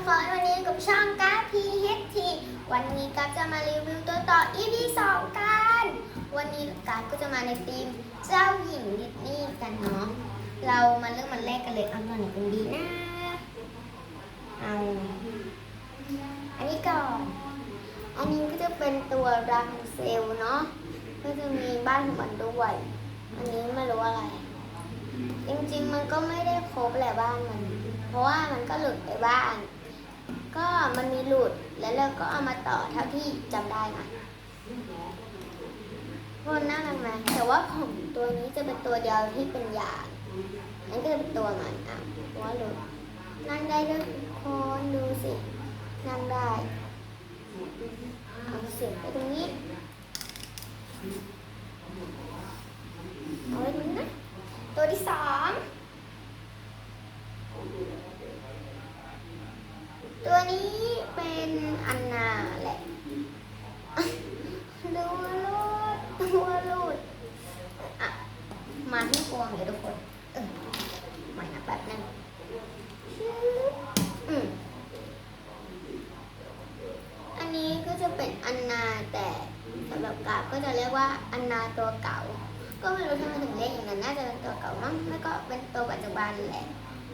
ทุกคนวันนี้กับช่องกา PHT วันนี้กัจะมารีวิวตัวต่อ EP 2กัน วันนี้กัก็จะมาในธีมเจ้าหญิงดิสนีย์กันเนาะ เรามาเริ่มมันแรกกันเลย เอาตัวไหนเป็นดีนะ เอา อันนี้ก่อน อันนี้ก็จะเป็นตัวรังเซลเนาะ ก็จะมีบ้านของมันด้วย อันนี้ไม่รู้อะไร จริงๆมันก็ไม่ได้ครบแหละบ้านมัน เพราะว่ามันก็หลุดไปบ้าง ก็มันมีหลุดแล้วเราก็เอามาต่อเท่าที่จำได้นะคนน่ารักไหมแต่ว่าผมตัวนี้จะเป็นตัวเดียวที่เป็นยางนั่นก็จะเป็นตัวมันอะหัวหลุดนั่งได้ด้วยทุกคนดูสินั่งได้เอาเสียบไปตรงนี้เอาไว้ตรงนี้นะตัวที่สอง ตัวนี้เป็นอันนาแหละดูลูดตัวลูดอะ มาที่กวงเดี๋ยวทุกคนเออใหม่นะแป๊บนึงชึบอืมอันนี้ก็จะเป็นอันนาแต่สำหรับกาบก็จะเรียกว่าอันนาตัวเก่า ก็ไม่รู้ทำไมถึงเรียกอย่างนั้น น่าจะเป็นตัวเก่ามั้งแล้วก็เป็นตัวปัจจุบันแหละ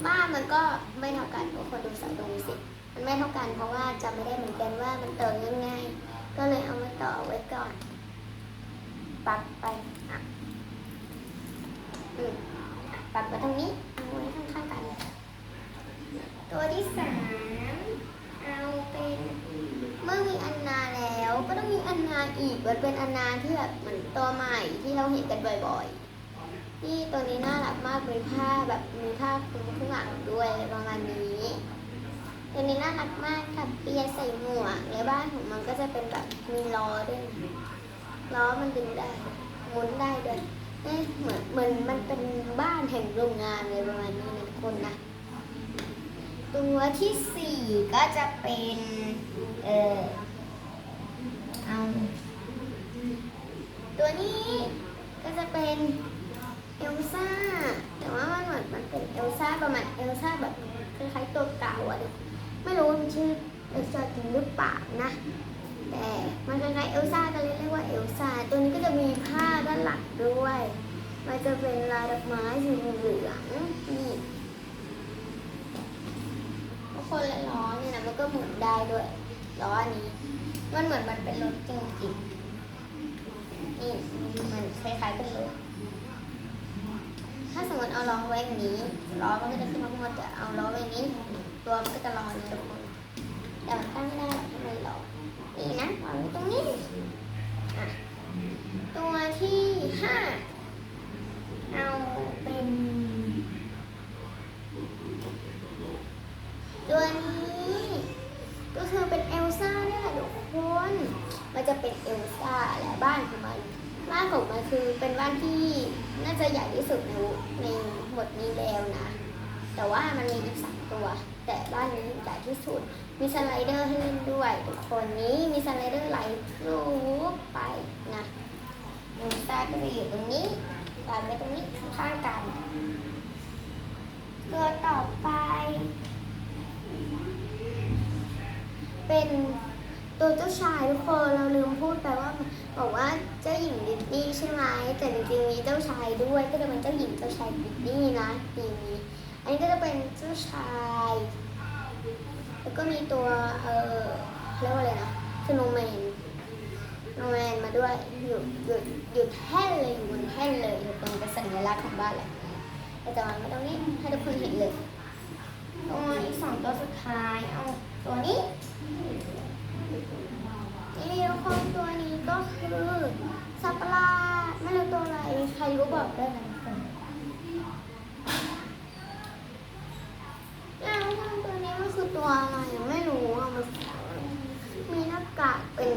บ้านมันก็ไม่เท่ากันทุกคนดูสาตรงนี้สิ มันไม่เท่ากันเพราะว่าจำไม่ได้เหมือนกันว่ามันเติมยังไงก็เลยเอามาต่อไว้ก่อนปักไปอะอืมปักไปตรงนี้เอาไว้ข้างๆกัน ตัวที่สามเอาเป็นเมื่อมีอันนาแล้วก็ต้องมีอันนาอีกมันเป็นอันนาที่แบบเหมือนตัวใหม่ที่เราเห็นกันบ่อยๆนี่ตัวนี้น่ารักมากเป็นผ้าแบบมีผ้าคลุมข้างหลังด้วยประมาณนี้ น่ารักมากค่ะเปียใส่หมวกในบ้านของมันก็จะเป็นแบบมีล้อด้วยล้อมันดึงได้หมุนได้ด้วยเอ๊ะเหมือนเหมือนมันเป็นบ้านแห่งโรงงานเลยประมาณนี้นะทุกคนนะ ตัวที่สี่ก็จะเป็นเออเอาตัวนี้ก็จะเป็นเอลซ่าแต่ว่ามันเหมือนมันเป็นเอลซ่าประมาณเอลซ่าแบบคล้ายๆตัวเก่าอะดิ ไม่รู้มันชื่อเอลซ่าจริงหรือเปล่านะ แต่มันคล้ายๆเอลซ่าก็เลยเรียกว่าเอลซ่าตัวนี้ก็จะมีผ้าด้านหลังด้วย มันจะเป็นลายดอกไม้สีเหลืองนี่คนและล้อเนี่ยนะมันก็หมุนได้ด้วยล้ออันนี้ มันเหมือนมันเป็นรถจริงๆนี่มันคล้ายๆเป็นรถถ้าสมมติเอาล้อไว้อย่างนี้ล้อมันก็จะขึ้นมาข้างบนแต่เอาล้อไว้อย่างนี้ ตัวมันก็จะลอยนะทุกคนแต่มันตั้งไม่ได้ทำไมล้อนี่นะวางไว้ตรงนี้อะตัวที่ห้าเอาเป็น ตัวนี้ก็คือเป็นเอลซ่าเนี่ยแหละทุกคน มันจะเป็นเอลซ่าและบ้านของมันบ้านของมันคือเป็นบ้านที่น่าจะใหญ่ที่สุดในในหมดนี้แล้วนะ แต่ว่ามันมีอีกสามตัว แต่บ้านนี้ใหญ่ที่สุด มีสไลเดอร์ให้เล่นด้วยทุกคนนี้มีสไลเดอร์ไหลรูปไปนะเอลซ่าก็จะอยู่ตรงนี้วางไว้ตรงนี้ข้างๆกันตัวต่อไป เป็นตัวเจ้าชายทุกคนเราลืมพูดไปว่าบอกว่าเจ้าหญิงดิสนีย์ใช่ไหมแต่จริงๆมีเจ้าชายด้วยก็จะเป็นเจ้าหญิงเจ้าชายดิสนีย์นะปีนี้ อันนี้ก็จะเป็นเจ้าชาย แล้วก็มีตัวเออเรียกว่าอะไรนะสโนแมนโนแมนมาด้วยอยู่อยู่อยู่แท่นเลยอยู่บนแท่นเลยอยู่ตรงเป็นสัญลักษณ์ของบ้านแหละแต่จะวางไว้ตรงนี้ให้ทุกคนเห็นเลยตัวอีกสองตัวสุดท้ายเอาตัวนี้นี่ทุกคนตัวนี้ก็คือสัตว์ปะหลาดไม่รู้ตัวอะไรใครรู้บอกได้ไหมทุกคนแล้วทุกคนตัวนี้มันคือ ตัวอะไรไม่รู้อะมันมีหน้ากากเป็น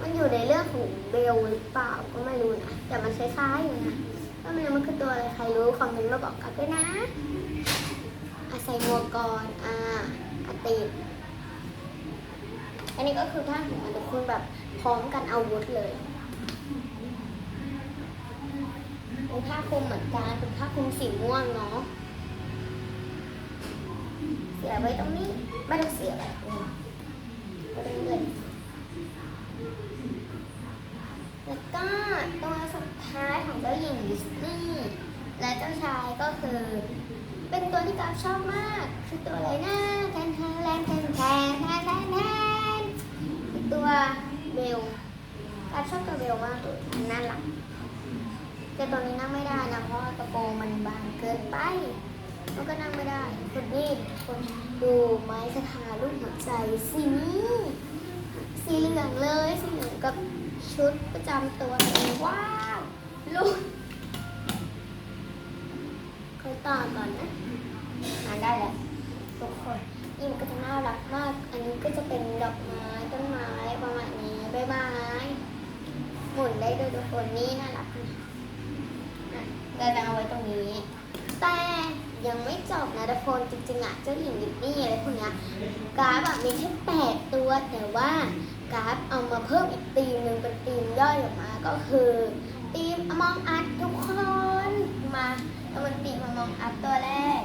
มันอยู่ในเรื่องของเบลหรือเปล่าก็ไม่รู้นะแต่มันคล้ายๆอยู่นะก็ไม่รู้มันคือตัวอะไรใครรู้คอมเมนต์มาบอกกันด้วยนะอาใส่หมวกก่อนอ่าอาติดอันนี้ก็คือท่าของมันทุกคนแบบพร้อมกันอาวุธเลยเป็นผ้าคลุมเหมือนกันเป็นผ้าคลุมสีม่วงเนาะ เสียไว้ตรงนี้ ไม่ต้องเสียไว้รเลยแล้วก็ตัวสุดท้ายของเจ้าหญิงดิสนีย์และเจ้าชายก็คือ เป็นตัวที่กาชอบมาก คือตัวอะไรนะแทนแทนแทนแทนแทนแทนแทนตัวเบลกาชอบตัวเบลมากตัวน่ารักแต่ตัวนี้นั่งไม่ได้นะเพราะกระโปรงมันบางเกินไป มันก็นั่งไม่ได้คนนี้คนดูไม้คาทารูปหัวใจสีนี้สีเหลืองเลยสีเหลืองกับชุดประจำตัวเลยว้าวลูกเคยต่อก่อนนะอ่านได้แล้วทุกคนนี่มันก็จะน่ารักมาก อันนี้ก็จะเป็นดอกไม้ต้นไม้ประมาณนี้ใบไม้หมุนได้ด้วยทุกคนนี่น่ารักนะเราจะเอาไว้ตรง บนะทุกคนจริงๆอะเจ้าหญิงดิสนีย์อะไรพวกเนี้ยกราฟอะมีแค่แปดตัว แต่ว่ากราฟเอามาเพิ่มอีกตีมหนึ่งเป็นตีมย่อยออกมาก็คือตีม Among Us ทุกคนมาเอาเป็นตีม Among Us ตัวแรก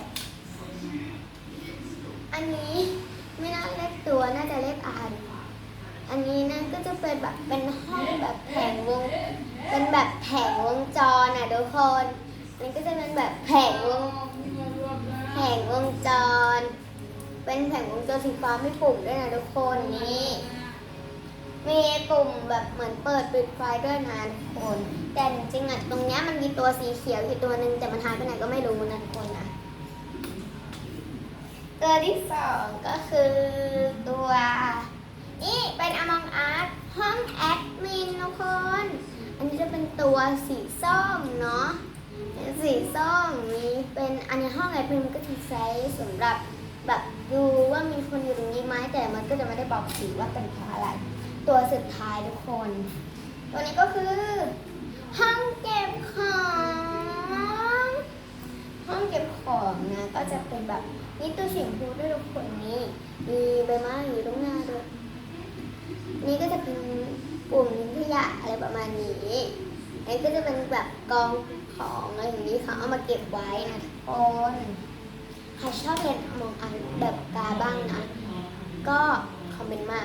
อันนี้ไม่น่าเรียกตัวน่าจะเรียกอาหารอันนี้นั่นก็จะเป็นแบบเป็นห้องแบบแผงวง เป็นแบบแผงวงจรอะทุกคนมันก็จะเป็นแบบแผงวง แผงวงจร เป็นแผงวงจรสีฟ้าไม่ปุ่มด้วยนะทุกคนนี่มีปุ่มแบบเหมือนเปิดปิดไฟด้วยนะทุกคน แต่จริงๆอะตรงเนี้ยมันมีตัวสีเขียวอยู่ตัวหนึ่งแต่มันหายไปไหนก็ไม่รู้นะทุกคนนะตัวที่สองก็คือตัว นี่เป็น Among Us ห้องแอดมินทุกคน อันนี้จะเป็นตัวสีส้มเนาะ สีส้มมีเป็นอันนี้ห้องแอดมินมันก็จะใช้สำหรับแบบดูว่ามีคนอยู่ตรงนี้ไหมแต่มันก็จะไม่ได้บอกสีว่าเป็นเพราะอะไร ตัวสุดท้ายทุกคน ตัวนี้ก็คือ ห้องเก็บของห้องเก็บของนะก็จะเป็นแบบนี่ตัวสีชมพูด้วยทุกคนนี่มีใบไม้อยู่ตรงหน้าด้วยนี่ก็จะเป็นปุ่มทิ้งขยะอะไรประมาณนี้อันนี้ก็จะเป็นแบบกอง ของอะไรอย่างนี้เขาเอามาเก็บไว้นะทุกคนใครชอบเล่นมองอันแบบกาบ้างนะ ก็คอมเมนต์มา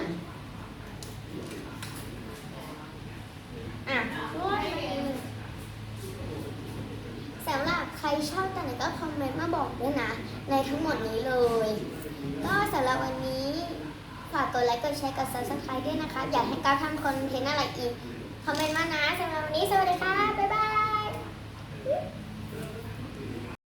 อะสำหรับใครชอบตัวไหนก็คอมเมนต์มาบอกด้วยนะ ในทั้งหมดนี้เลย ก็สำหรับวันนี้ฝากกดไลค์กดแชร์กด subscribe ด้วยนะคะ อยากให้ก้าวทำคอนเทนต์อะไรอีก คอมเมนต์มานะสำหรับวันนี้สวัสดีค่ะ บ๊ายบาย Yeah.